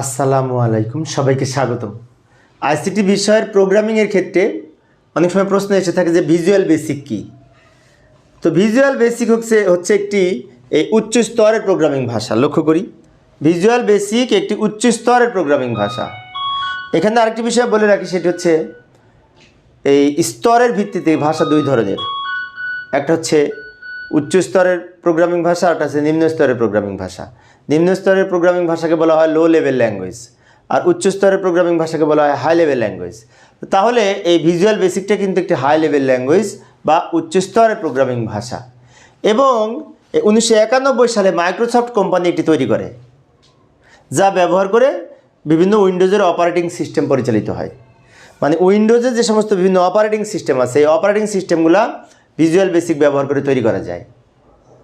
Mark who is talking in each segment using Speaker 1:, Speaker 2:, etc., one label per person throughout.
Speaker 1: আসসালামু আলাইকুম, সবাইকে স্বাগতম। আইসিটি বিষয়ের প্রোগ্রামিংয়ের ক্ষেত্রে অনেক সময় প্রশ্ন এসে থাকে যে ভিজুয়াল বেসিক কী? তো ভিজুয়াল বেসিক হচ্ছে হচ্ছে একটি, এই উচ্চ স্তরের প্রোগ্রামিং ভাষা, লক্ষ্য করি। ভিজুয়াল বেসিক একটি উচ্চ স্তরের প্রোগ্রামিং ভাষা। এখানে আরেকটি বিষয় বলে রাখি, সেটি হচ্ছে এই স্তরের ভিত্তিতে ভাষা দুই ধরনের। একটা হচ্ছে উচ্চ স্তরের প্রোগ্রামিং ভাষা, আর হচ্ছে নিম্ন স্তরের প্রোগ্রামিং ভাষা। নিম্ন স্তরের প্রোগ্রামিং ভাষাকে বলা হয় লো লেভেল ল্যাঙ্গুয়েজ আর উচ্চ স্তরের প্রোগ্রামিং ভাষাকে বলা হয় হাই লেভেল ল্যাঙ্গুয়েজ তাহলে এই ভিজুয়াল বেসিকটা কিন্তু একটি হাই লেভেল ল্যাঙ্গুয়েজ বা উচ্চ স্তরের প্রোগ্রামিং ভাষা। এবং উনিশশো একানব্বই সালে মাইক্রোসফট কোম্পানি এটি তৈরি করে, যা ব্যবহার করে বিভিন্ন উইন্ডোজের অপারেটিং সিস্টেম পরিচালিত হয়। মানে উইন্ডোজের যে সমস্ত বিভিন্ন অপারেটিং সিস্টেম আছে, এই অপারেটিং সিস্টেমগুলো ভিজুয়াল বেসিক ব্যবহার করে তৈরি করা যায়।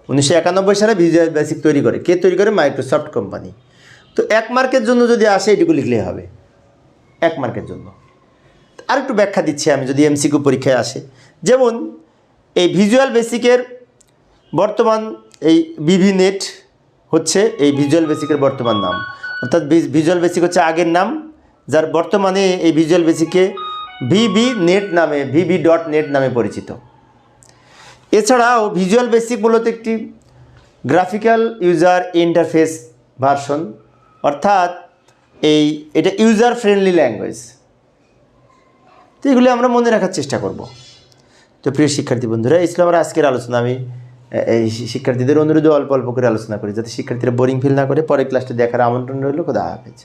Speaker 1: উনিশশো একানব্বই সালে ভিজুয়াল বেসিক তৈরি করে। কে তৈরি করে? মাইক্রোসফট কোম্পানি তো এক মার্কের জন্য যদি আসে, এটুকু লিখলেই হবে। এক মার্কের জন্য। আর একটু ব্যাখ্যা দিচ্ছি আমি, যদি এমসিকিউ পরীক্ষায় আসে। যেমন, এই ভিজুয়াল বেসিকের বর্তমান এই বিভি নেট হচ্ছে এই ভিজুয়াল বেসিকের বর্তমান নাম। অর্থাৎ ভিজুয়াল বেসিক হচ্ছে আগের নাম, যার বর্তমানে এই ভিজুয়াল বেসিকে ভিবি নেট নামে ভিবি ডট নেট নামে পরিচিত। এছাড়াও ভিজুয়াল বেসিক মূলত একটি গ্রাফিক্যাল ইউজার ইন্টারফেস ভার্সন অর্থাৎ এই এটা ইউজার ফ্রেন্ডলি ল্যাঙ্গুয়েজ তো এগুলি আমরা মনে রাখার চেষ্টা করব। তো প্রিয় শিক্ষার্থী বন্ধুরা, এই ছিল আমার আজকের আলোচনা। আমি এই শিক্ষার্থীদের অনুরোধে অল্প অল্প করে আলোচনা করি, যাতে শিক্ষার্থীরা বোরিং ফিল না করে। পরে ক্লাসটা দেখার আমন্ত্রণ রইল। খোদা হাফেজ।